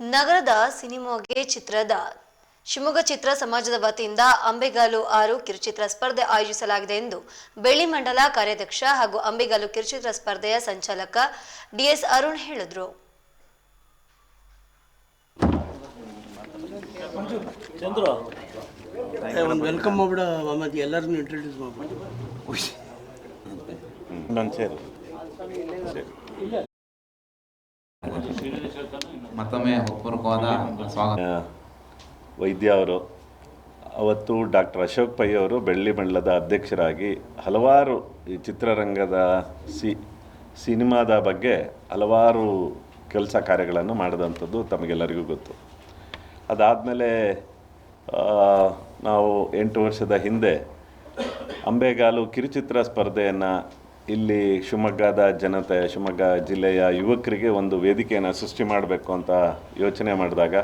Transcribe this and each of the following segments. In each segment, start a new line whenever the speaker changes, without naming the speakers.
ನಗರದ ಸಿನಿಮಾಗೆ ಚಿತ್ರದ ಶಿವಮೊಗ್ಗ ಚಿತ್ರ ಸಮಾಜದ ವತಿಯಿಂದ ಅಂಬೆಗಾಲು ಆರು ಕಿರುಚಿತ್ರ ಸ್ಪರ್ಧೆ ಆಯೋಜಿಸಲಾಗಿದೆ ಎಂದು ಬೆಳ್ಳಿ ಮಂಡಲ ಕಾರ್ಯಾಧ್ಯಕ್ಷ ಹಾಗೂ ಅಂಬೆಗಾಲು ಕಿರುಚಿತ್ರ ಸ್ಪರ್ಧೆಯ ಸಂಚಾಲಕ ಡಿಎಸ್ ಅರುಣ್ ಹೇಳಿದರು.
ವೆಲ್ಕಮ್ ಎಲ್ಲರನ್ನೂ ಇಂಟ್ರೊಡ್ಯೂಸ್
ಮತ್ತೊಮ್ಮೆ ಹೃತ್ಪೂರ್ವಕವಾದ ಸ್ವಾಗತ.
ವೈದ್ಯ ಅವರು ಅವತ್ತು ಡಾಕ್ಟರ್ ಅಶೋಕ್ ಪೈ ಅವರು ಬೆಳ್ಳಿ ಮಂಡಲದ ಅಧ್ಯಕ್ಷರಾಗಿ ಹಲವಾರು ಈ ಚಿತ್ರರಂಗದ ಸಿ ಸಿನಿಮಾದ ಬಗ್ಗೆ ಹಲವಾರು ಕೆಲಸ ಕಾರ್ಯಗಳನ್ನು ಮಾಡಿದಂಥದ್ದು ತಮಗೆಲ್ಲರಿಗೂ ಗೊತ್ತು. ಅದಾದಮೇಲೆ ನಾವು ಎಂಟು ವರ್ಷದ ಹಿಂದೆ ಅಂಬೆಗಾಲು ಕಿರುಚಿತ್ರ ಸ್ಪರ್ಧೆಯನ್ನು ಇಲ್ಲಿ ಶಿವಮೊಗ್ಗದ ಜನತೆ ಶಿವಮೊಗ್ಗ ಜಿಲ್ಲೆಯ ಯುವಕರಿಗೆ ಒಂದು ವೇದಿಕೆಯನ್ನು ಸೃಷ್ಟಿ ಮಾಡಬೇಕು ಅಂತ ಯೋಚನೆ ಮಾಡಿದಾಗ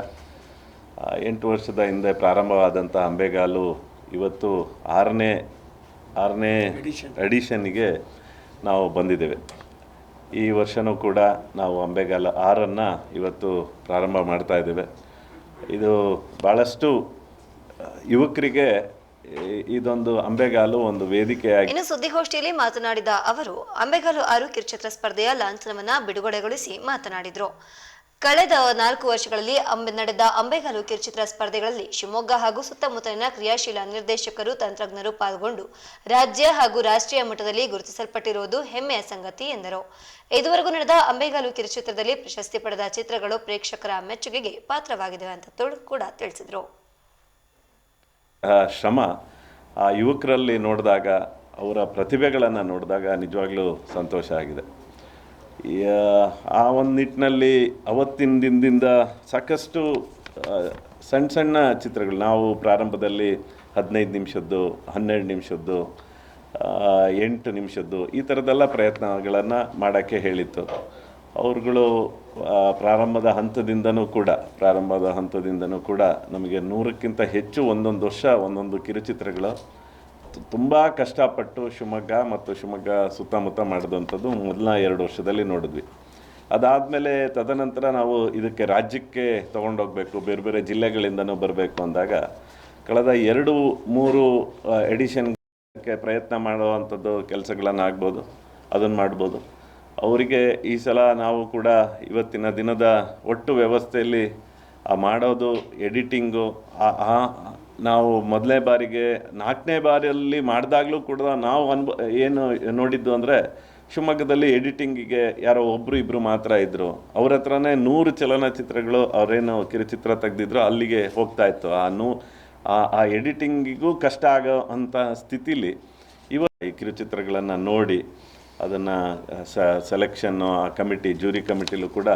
ಎಂಟು ವರ್ಷದ ಹಿಂದೆ ಪ್ರಾರಂಭವಾದಂಥ ಅಂಬೆಗಾಲು ಇವತ್ತು ಆರನೇ ಆರನೇ ಎಡಿಷನ್ನಿಗೆ ನಾವು ಬಂದಿದ್ದೇವೆ. ಈ ವರ್ಷವೂ ಕೂಡ ನಾವು ಅಂಬೆಗಾಲ ಆರನ್ನು ಇವತ್ತು ಪ್ರಾರಂಭ ಮಾಡ್ತಾ ಇದ್ದೇವೆ. ಇದು ಭಾಳಷ್ಟು ಯುವಕರಿಗೆ ಇದೊಂದು ಅಂಬೆಗಾಲು ಒಂದು ವೇದಿಕೆಯಾಗಿ
ಇನ್ನು ಸುದ್ದಿಗೋಷ್ಠಿಯಲ್ಲಿ ಮಾತನಾಡಿದ ಅವರು, ಅಂಬೆಗಾಲು ಆರು ಕಿರುಚಿತ್ರ ಸ್ಪರ್ಧೆಯ ಲಾಂಛನವನ್ನ ಬಿಡುಗಡೆಗೊಳಿಸಿ ಮಾತನಾಡಿದರು. ಕಳೆದ ನಾಲ್ಕು ವರ್ಷಗಳಲ್ಲಿ ಅಂಬೆ ನಡೆದ ಅಂಬೆಗಾಲು ಕಿರುಚಿತ್ರ ಸ್ಪರ್ಧೆಗಳಲ್ಲಿ ಶಿವಮೊಗ್ಗ ಹಾಗೂ ಸುತ್ತಮುತ್ತಲಿನ ಕ್ರಿಯಾಶೀಲ ನಿರ್ದೇಶಕರು, ತಂತ್ರಜ್ಞರು ಪಾಲ್ಗೊಂಡು ರಾಜ್ಯ ಹಾಗೂ ರಾಷ್ಟ್ರೀಯ ಮಟ್ಟದಲ್ಲಿ ಗುರುತಿಸಲ್ಪಟ್ಟಿರುವುದು ಹೆಮ್ಮೆಯ ಸಂಗತಿ ಎಂದರು. ಇದುವರೆಗೂ ನಡೆದ ಅಂಬೆಗಾಲು ಕಿರುಚಿತ್ರದಲ್ಲಿ ಪ್ರಶಸ್ತಿ ಪಡೆದ ಚಿತ್ರಗಳು ಪ್ರೇಕ್ಷಕರ ಮೆಚ್ಚುಗೆಗೆ ಪಾತ್ರವಾಗಿದೆ ಅಂತ ಕೂಡ ತಿಳಿಸಿದರು.
ಶ್ರಮ ಆ ಯುವಕರಲ್ಲಿ ನೋಡಿದಾಗ ಅವರ ಪ್ರತಿಭೆಗಳನ್ನು ನೋಡಿದಾಗ ನಿಜವಾಗ್ಲೂ ಸಂತೋಷ ಆಗಿದೆ. ಆ, ಒಂದು ನಿಟ್ಟಿನಲ್ಲಿ ಅವತ್ತಿನ ದಿನದಿಂದ ಸಾಕಷ್ಟು ಸಣ್ಣ ಸಣ್ಣ ಚಿತ್ರಗಳು ನಾವು ಪ್ರಾರಂಭದಲ್ಲಿ ಹದಿನೈದು ನಿಮಿಷದ್ದು ಹನ್ನೆರಡು ನಿಮಿಷದ್ದು ಎಂಟು ನಿಮಿಷದ್ದು ಈ ಥರದ್ದೆಲ್ಲ ಪ್ರಯತ್ನಗಳನ್ನು ಮಾಡೋಕ್ಕೆ ಹೇಳಿತ್ತು. ಅವ್ರುಗಳು ಪ್ರಾರಂಭದ ಹಂತದಿಂದನೂ ಕೂಡ, ಪ್ರಾರಂಭದ ಹಂತದಿಂದನೂ ಕೂಡ ನಮಗೆ ನೂರಕ್ಕಿಂತ ಹೆಚ್ಚು ಒಂದೊಂದು ವರ್ಷ, ಒಂದೊಂದು ಕಿರುಚಿತ್ರಗಳು ತುಂಬ ಕಷ್ಟಪಟ್ಟು ಶಿವಮೊಗ್ಗ ಮತ್ತು ಶಿವಮೊಗ್ಗ ಸುತ್ತಮುತ್ತ ಮಾಡಿದಂಥದ್ದು ಮೊದಲ ಎರಡು ವರ್ಷದಲ್ಲಿ ನೋಡಿದ್ವಿ. ಅದಾದಮೇಲೆ ತದನಂತರ ನಾವು ಇದಕ್ಕೆ ರಾಜ್ಯಕ್ಕೆ ತೊಗೊಂಡೋಗ್ಬೇಕು, ಬೇರೆ ಬೇರೆ ಜಿಲ್ಲೆಗಳಿಂದನೂ ಬರಬೇಕು ಅಂದಾಗ ಕಳೆದ ಎರಡು, ಮೂರು ಎಡಿಷನ್ಗೆ ಪ್ರಯತ್ನ ಮಾಡುವಂಥದ್ದು ಕೆಲಸಗಳನ್ನಾಗ್ಬೋದು, ಅದನ್ನು ಮಾಡ್ಬೋದು. ಅವರಿಗೆ ಈ ಸಲ ನಾವು ಕೂಡ ಇವತ್ತಿನ ದಿನದ ಒಟ್ಟು ವ್ಯವಸ್ಥೆಯಲ್ಲಿ ಮಾಡೋದು, ಎಡಿಟಿಂಗು ನಾವು ಮೊದಲನೇ ಬಾರಿಗೆ, ನಾಲ್ಕನೇ ಬಾರಿಯಲ್ಲಿ ಮಾಡಿದಾಗಲೂ ಕೂಡ ನಾವು ಅನ್ಬ, ಏನು ನೋಡಿದ್ದು ಅಂದರೆ, ಶಿವಮೊಗ್ಗದಲ್ಲಿ ಎಡಿಟಿಂಗಿಗೆ ಯಾರೋ ಒಬ್ಬರು ಇಬ್ಬರು ಮಾತ್ರ ಇದ್ದರು ಅವ್ರ ಹತ್ರನೇ ನೂರು ಚಲನಚಿತ್ರಗಳು ಅವರೇನು ಕಿರುಚಿತ್ರ ತೆಗೆದಿದ್ರು, ಅಲ್ಲಿಗೆ ಹೋಗ್ತಾ ಇತ್ತು. ಆ ನೂ, ಆ ಆ ಎಡಿಟಿಂಗಿಗೂ ಕಷ್ಟ ಆಗೋ ಅಂಥ ಸ್ಥಿತಿಲಿ ಇವ ಈ ಕಿರುಚಿತ್ರಗಳನ್ನು ನೋಡಿ ಅದನ್ನು ಸೆಲೆಕ್ಷನ್ನು ಆ ಕಮಿಟಿ ಜೂರಿ ಕಮಿಟಿಲೂ ಕೂಡ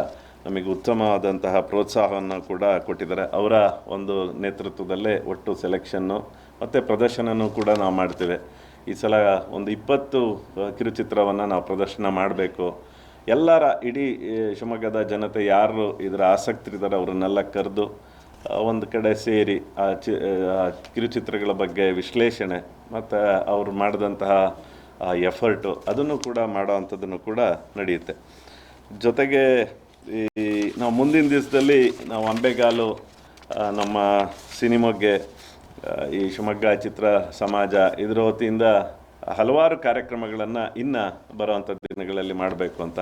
ನಮಗೆ ಉತ್ತಮವಾದಂತಹ ಪ್ರೋತ್ಸಾಹವನ್ನು ಕೂಡ ಕೊಟ್ಟಿದ್ದಾರೆ. ಅವರ ಒಂದು ನೇತೃತ್ವದಲ್ಲೇ ಒಟ್ಟು ಸೆಲೆಕ್ಷನ್ನು ಮತ್ತು ಪ್ರದರ್ಶನನೂ ಕೂಡ ನಾವು ಮಾಡ್ತೇವೆ. ಈ ಸಲ ಒಂದು ಇಪ್ಪತ್ತು ಕಿರುಚಿತ್ರವನ್ನು ನಾವು ಪ್ರದರ್ಶನ ಮಾಡಬೇಕು. ಎಲ್ಲರ ಇಡೀ ಶಿವಮೊಗ್ಗದ ಜನತೆ ಯಾರು ಇದರ ಆಸಕ್ತರಿದ್ದಾರೆ ಅವರನ್ನೆಲ್ಲ ಕರೆದು ಒಂದು ಕಡೆ ಸೇರಿ, ಆ, ಚಿ ಕಿರುಚಿತ್ರಗಳ ಬಗ್ಗೆ ವಿಶ್ಲೇಷಣೆ, ಮತ್ತು ಅವರು ಮಾಡಿದಂತಹ ಎಫರ್ಟು ಅದನ್ನು ಕೂಡ ಮಾಡೋ ಅಂಥದ್ದನ್ನು ಕೂಡ ನಡೆಯುತ್ತೆ. ಜೊತೆಗೆ ಈ ನಾವು ಮುಂದಿನ ದಿವಸದಲ್ಲಿ ನಾವು ಅಂಬೆಗಾಲು ನಮ್ಮ ಸಿನಿಮಾಗೆ ಈ ಶಿವಮೊಗ್ಗ ಚಿತ್ರ ಸಮಾಜ ಇದರ ವತಿಯಿಂದ ಹಲವಾರು ಕಾರ್ಯಕ್ರಮಗಳನ್ನು ಇನ್ನು ಬರುವಂಥ ದಿನಗಳಲ್ಲಿ ಮಾಡಬೇಕು ಅಂತ.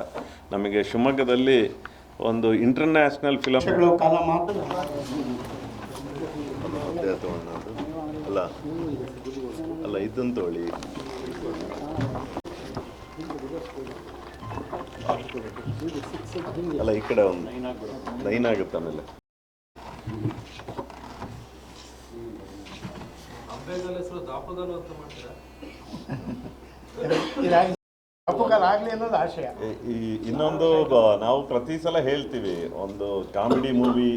ನಮಗೆ ಶಿವಮೊಗ್ಗದಲ್ಲಿ ಒಂದು ಇಂಟರ್ನ್ಯಾಷನಲ್ ಫಿಲಮ್ ಅಲ್ಲ ಇದ್ದಂತ ಹೊಳಿ ಅಲ್ಲ ಈ ಕಡೆ ಒಂದು ಲೈನ್ ಆಗುತ್ತೆ ಆಮೇಲೆ. ಈ- ಇನ್ನೊಂದು ಬ- ನಾವು ಪ್ರತಿ ಸಲ ಹೇಳ್ತೀವಿ ಒಂದು ಕಾಮಿಡಿ ಮೂವಿ